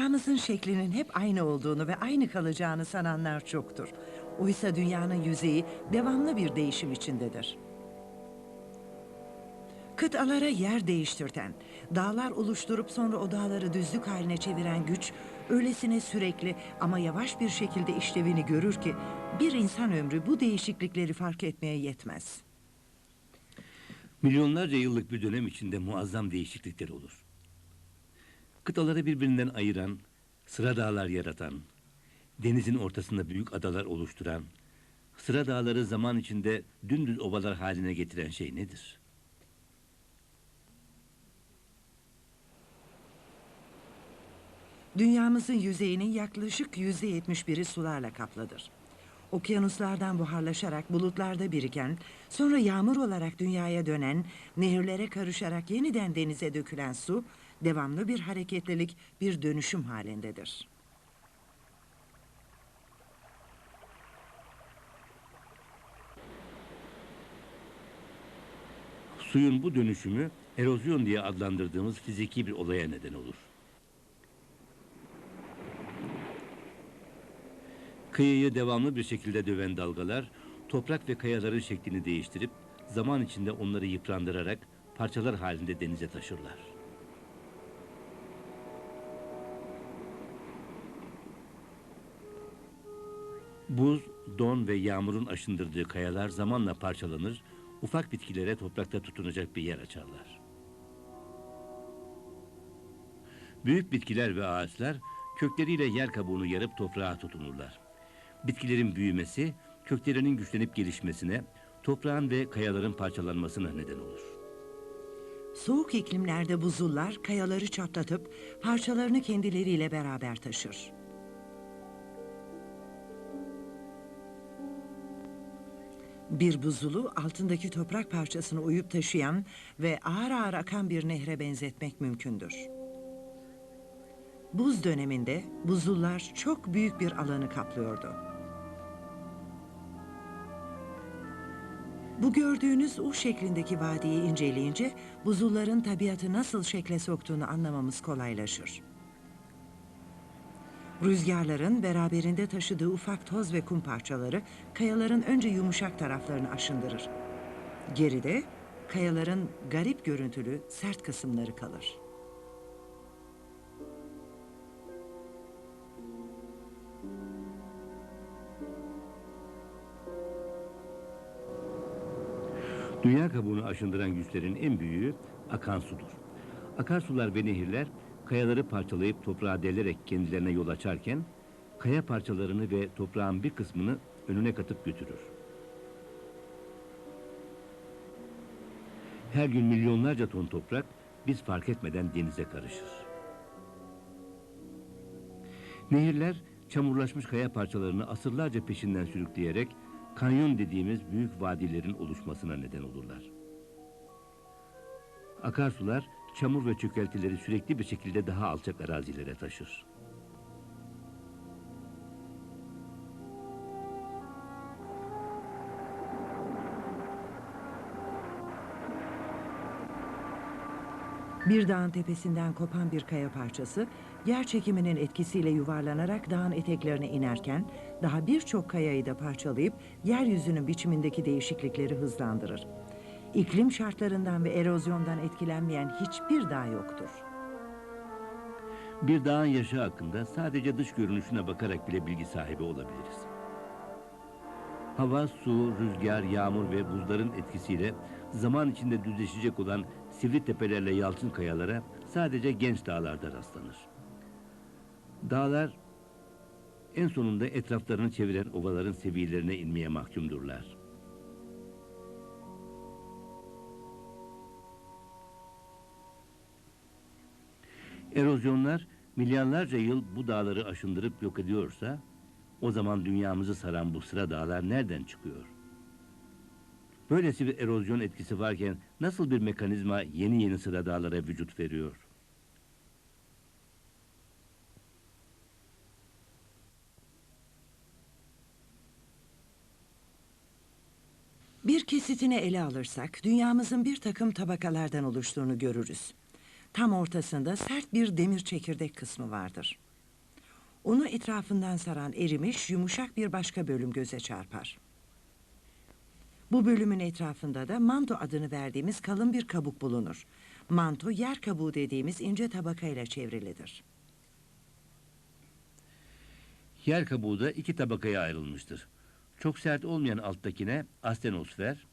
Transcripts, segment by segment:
Dünyamızın şeklinin hep aynı olduğunu ve aynı kalacağını sananlar çoktur. Oysa dünyanın yüzeyi devamlı bir değişim içindedir. Kıtalara yer değiştirten, dağlar oluşturup sonra o dağları düzlük haline çeviren güç, öylesine sürekli ama yavaş bir şekilde işlevini görür ki bir insan ömrü bu değişiklikleri fark etmeye yetmez. Milyonlarca yıllık bir dönem içinde muazzam değişiklikler olur. Kıtaları birbirinden ayıran, sıra dağlar yaratan, denizin ortasında büyük adalar oluşturan, sıra dağları zaman içinde dümdüz ovalar haline getiren şey nedir? Dünyamızın yüzeyinin yaklaşık yüzde yetmiş biri sularla kaplıdır. Okyanuslardan buharlaşarak bulutlarda biriken, sonra yağmur olarak dünyaya dönen, nehirlere karışarak yeniden denize dökülen su, devamlı bir hareketlilik, bir dönüşüm halindedir. Suyun bu dönüşümü erozyon diye adlandırdığımız fiziki bir olaya neden olur. Kıyıyı devamlı bir şekilde döven dalgalar, toprak ve kayaların şeklini değiştirip zaman içinde onları yıprandırarak parçalar halinde denize taşırlar. Buz, don ve yağmurun aşındırdığı kayalar zamanla parçalanır, ufak bitkilere toprakta tutunacak bir yer açarlar. Büyük bitkiler ve ağaçlar kökleriyle yer kabuğunu yarıp toprağa tutunurlar. Bitkilerin büyümesi, köklerinin güçlenip gelişmesine, toprağın ve kayaların parçalanmasına neden olur. Soğuk iklimlerde buzullar kayaları çatlatıp parçalarını kendileriyle beraber taşır. Bir buzulu altındaki toprak parçasını uyup taşıyan ve ağır ağır akan bir nehre benzetmek mümkündür. Buz döneminde buzullar çok büyük bir alanı kaplıyordu. Bu gördüğünüz U şeklindeki vadiyi inceleyince buzulların tabiatı nasıl şekle soktuğunu anlamamız kolaylaşır. Rüzgarların beraberinde taşıdığı ufak toz ve kum parçaları kayaların önce yumuşak taraflarını aşındırır. Geride kayaların garip görüntülü sert kısımları kalır. Dünya kabuğunu aşındıran güçlerin en büyüğü akan sudur. Akarsular ve nehirler kayaları parçalayıp toprağa delerek kendilerine yol açarken kaya parçalarını ve toprağın bir kısmını önüne katıp götürür. Her gün milyonlarca ton toprak biz fark etmeden denize karışır. Nehirler çamurlaşmış kaya parçalarını asırlarca peşinden sürükleyerek kanyon dediğimiz büyük vadilerin oluşmasına neden olurlar. Akarsular çamur ve çökeltileri sürekli bir şekilde daha alçak arazilere taşır. Bir dağın tepesinden kopan bir kaya parçası, yer çekiminin etkisiyle yuvarlanarak dağın eteklerine inerken, daha birçok kayayı da parçalayıp yeryüzünün biçimindeki değişiklikleri hızlandırır. İklim şartlarından ve erozyondan etkilenmeyen hiçbir dağ yoktur. Bir dağın yaşı hakkında sadece dış görünüşüne bakarak bile bilgi sahibi olabiliriz. Hava, su, rüzgar, yağmur ve buzların etkisiyle zaman içinde düzleşecek olan sivri tepelerle yalçın kayalara sadece genç dağlarda rastlanır. Dağlar en sonunda etraflarını çeviren ovaların seviyelerine inmeye mahkumdurlar. Erozyonlar milyarlarca yıl bu dağları aşındırıp yok ediyorsa o zaman dünyamızı saran bu sıra dağlar nereden çıkıyor? Böylesi bir erozyon etkisi varken nasıl bir mekanizma yeni yeni sıra dağlara vücut veriyor? Bir kesitini ele alırsak dünyamızın bir takım tabakalardan oluştuğunu görürüz. Tam ortasında sert bir demir çekirdek kısmı vardır. Onu etrafından saran erimiş yumuşak bir başka bölüm göze çarpar. Bu bölümün etrafında da manto adını verdiğimiz kalın bir kabuk bulunur. Manto yer kabuğu dediğimiz ince tabakayla çevrilidir. Yer kabuğu da iki tabakaya ayrılmıştır. Çok sert olmayan alttakine astenosfer,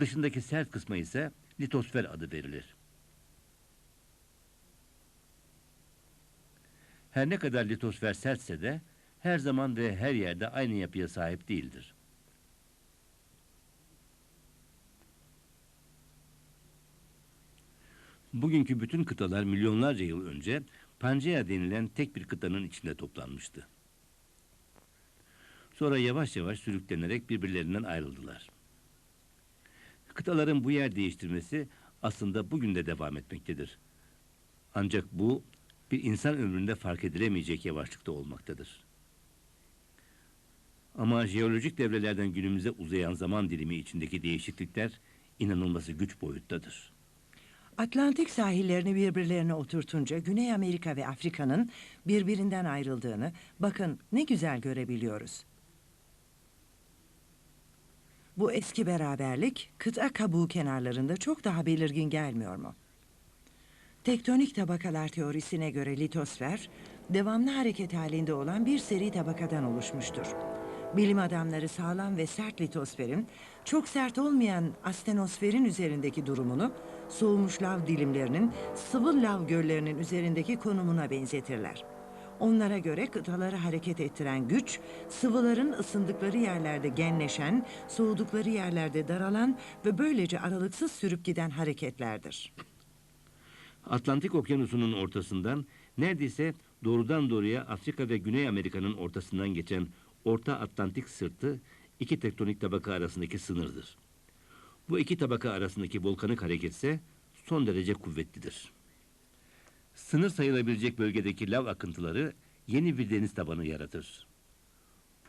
dışındaki sert kısma ise litosfer adı verilir. Her ne kadar litosfer sertse de her zaman ve her yerde aynı yapıya sahip değildir. Bugünkü bütün kıtalar milyonlarca yıl önce Pangea denilen tek bir kıtanın içinde toplanmıştı. Sonra yavaş yavaş sürüklenerek birbirlerinden ayrıldılar. Kıtaların bu yer değiştirmesi aslında bugün de devam etmektedir. Ancak bu bir insan ömründe fark edilemeyecek yavaşlıkta olmaktadır. Ama jeolojik devrelerden günümüze uzayan zaman dilimi içindeki değişiklikler inanılması güç boyuttadır. Atlantik sahillerini birbirlerine oturtunca Güney Amerika ve Afrika'nın birbirinden ayrıldığını bakın ne güzel görebiliyoruz. Bu eski beraberlik kıta kabuğu kenarlarında çok daha belirgin gelmiyor mu? Tektonik tabakalar teorisine göre litosfer, devamlı hareket halinde olan bir seri tabakadan oluşmuştur. Bilim adamları sağlam ve sert litosferin, çok sert olmayan astenosferin üzerindeki durumunu, soğumuş lav dilimlerinin sıvı lav göllerinin üzerindeki konumuna benzetirler. Onlara göre kıtaları hareket ettiren güç, sıvıların ısındıkları yerlerde genleşen, soğudukları yerlerde daralan ve böylece aralıksız sürüp giden hareketlerdir. Atlantik Okyanusu'nun ortasından neredeyse doğrudan doğruya Afrika ve Güney Amerika'nın ortasından geçen Orta Atlantik sırtı iki tektonik tabaka arasındaki sınırdır. Bu iki tabaka arasındaki volkanik hareket ise son derece kuvvetlidir. Sınır sayılabilecek bölgedeki lav akıntıları yeni bir deniz tabanı yaratır.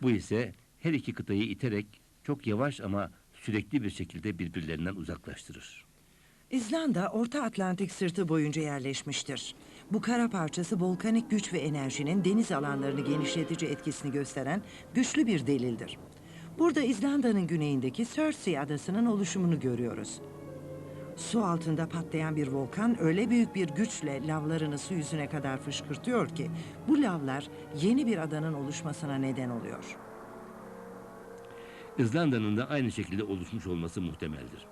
Bu ise her iki kıtayı iterek çok yavaş ama sürekli bir şekilde birbirlerinden uzaklaştırır. İzlanda, Orta Atlantik sırtı boyunca yerleşmiştir. Bu kara parçası volkanik güç ve enerjinin deniz alanlarını genişletici etkisini gösteren güçlü bir delildir. Burada İzlanda'nın güneyindeki Surtsey adasının oluşumunu görüyoruz. Su altında patlayan bir volkan öyle büyük bir güçle lavlarını su yüzüne kadar fışkırtıyor ki bu lavlar yeni bir adanın oluşmasına neden oluyor. İzlanda'nın da aynı şekilde oluşmuş olması muhtemeldir.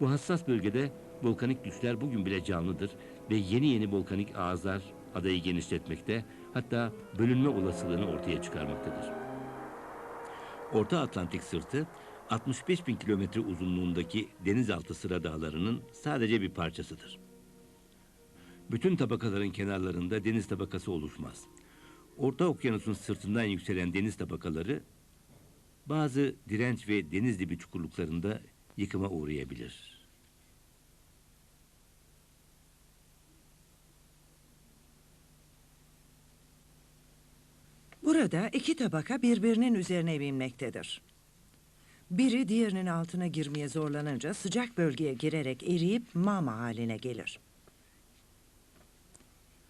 Bu hassas bölgede volkanik güçler bugün bile canlıdır ve yeni yeni volkanik ağızlar adayı genişletmekte hatta bölünme olasılığını ortaya çıkarmaktadır. Orta Atlantik sırtı 65 bin kilometre uzunluğundaki denizaltı sıra dağlarının sadece bir parçasıdır. Bütün tabakaların kenarlarında deniz tabakası oluşmaz. Orta Okyanus'un sırtından yükselen deniz tabakaları bazı direnç ve deniz dibi çukurluklarında yıkıma uğrayabilir. Burada iki tabaka birbirinin üzerine binmektedir. Biri diğerinin altına girmeye zorlanınca sıcak bölgeye girerek eriyip mama haline gelir.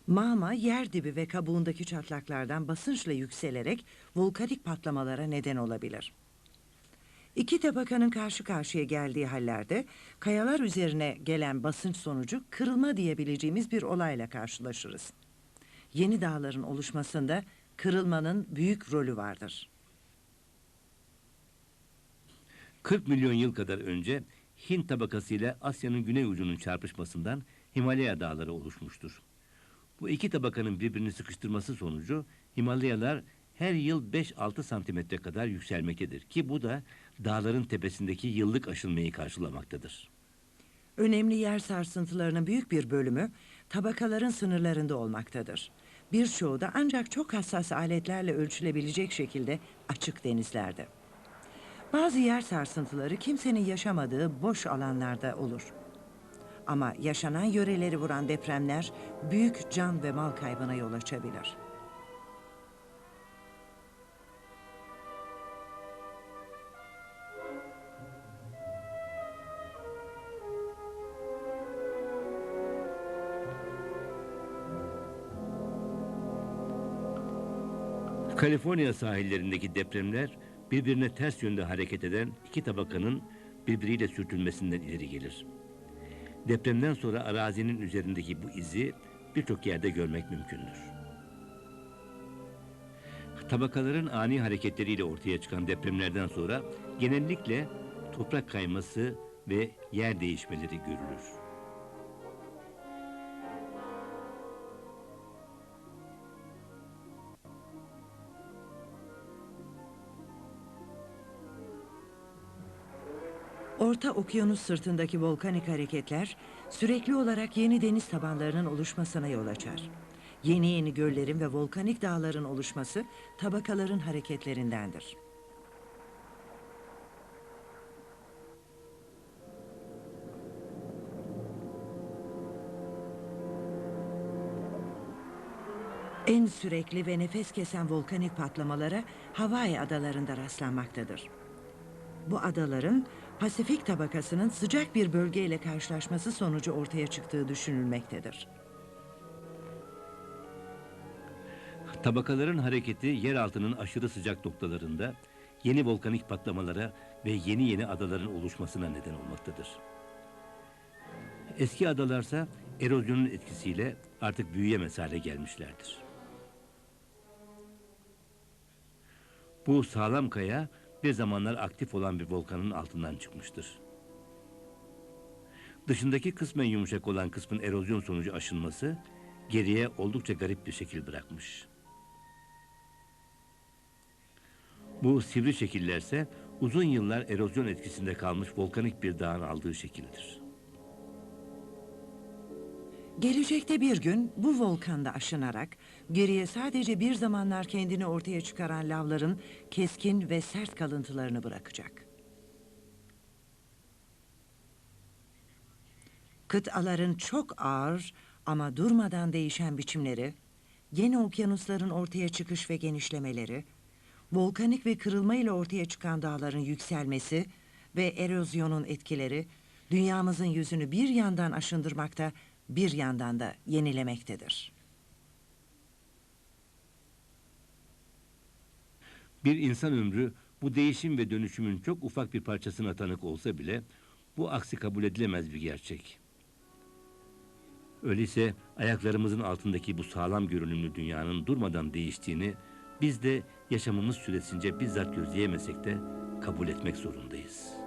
Mama yer dibi ve kabuğundaki çatlaklardan basınçla yükselerek volkanik patlamalara neden olabilir. İki tabakanın karşı karşıya geldiği hallerde kayalar üzerine gelen basınç sonucu kırılma diyebileceğimiz bir olayla karşılaşırız. Yeni dağların oluşmasında kırılmanın büyük rolü vardır. 40 milyon yıl kadar önce Hint tabakası ile Asya'nın güney ucunun çarpışmasından Himalaya dağları oluşmuştur. Bu iki tabakanın birbirini sıkıştırması sonucu Himalayalar her yıl 5-6 santimetre kadar yükselmektedir ki bu da dağların tepesindeki yıllık aşınmayı karşılamaktadır. Önemli yer sarsıntılarının büyük bir bölümü tabakaların sınırlarında olmaktadır. Birçoğu da ancak çok hassas aletlerle ölçülebilecek şekilde açık denizlerde. Bazı yer sarsıntıları kimsenin yaşamadığı boş alanlarda olur. Ama yaşanan yöreleri vuran depremler büyük can ve mal kaybına yol açabilir. Kaliforniya sahillerindeki depremler birbirine ters yönde hareket eden iki tabakanın birbiriyle sürtünmesinden ileri gelir. Depremden sonra arazinin üzerindeki bu izi birçok yerde görmek mümkündür. Tabakaların ani hareketleriyle ortaya çıkan depremlerden sonra genellikle toprak kayması ve yer değişmeleri görülür. Orta Okyanus sırtındaki volkanik hareketler sürekli olarak yeni deniz tabanlarının oluşmasına yol açar. Yeni yeni göllerin ve volkanik dağların oluşması tabakaların hareketlerindendir. En sürekli ve nefes kesen volkanik patlamalara Hawaii adalarında rastlanmaktadır. Bu adaların Pasifik tabakasının sıcak bir bölgeyle karşılaşması sonucu ortaya çıktığı düşünülmektedir. Tabakaların hareketi yer altının aşırı sıcak noktalarında yeni volkanik patlamalara ve yeni yeni adaların oluşmasına neden olmaktadır. Eski adalarsa erozyonun etkisiyle artık büyüyemez hale gelmişlerdir. Bu sağlam kaya bir zamanlar aktif olan bir volkanın altından çıkmıştır. Dışındaki kısmen yumuşak olan kısmın erozyon sonucu aşınması geriye oldukça garip bir şekil bırakmış. Bu sivri şekillerse uzun yıllar erozyon etkisinde kalmış volkanik bir dağın aldığı şekildir. Gelecekte bir gün bu volkanda aşınarak geriye sadece bir zamanlar kendini ortaya çıkaran lavların keskin ve sert kalıntılarını bırakacak. Kıtaların çok ağır ama durmadan değişen biçimleri, yeni okyanusların ortaya çıkış ve genişlemeleri, volkanik ve kırılma ile ortaya çıkan dağların yükselmesi ve erozyonun etkileri dünyamızın yüzünü bir yandan aşındırmakta, bir yandan da yenilemektedir. Bir insan ömrü bu değişim ve dönüşümün çok ufak bir parçasına tanık olsa bile bu aksi kabul edilemez bir gerçek. Öyleyse ayaklarımızın altındaki bu sağlam görünümlü dünyanın durmadan değiştiğini biz de yaşamımız süresince bizzat gözleyemesek de kabul etmek zorundayız.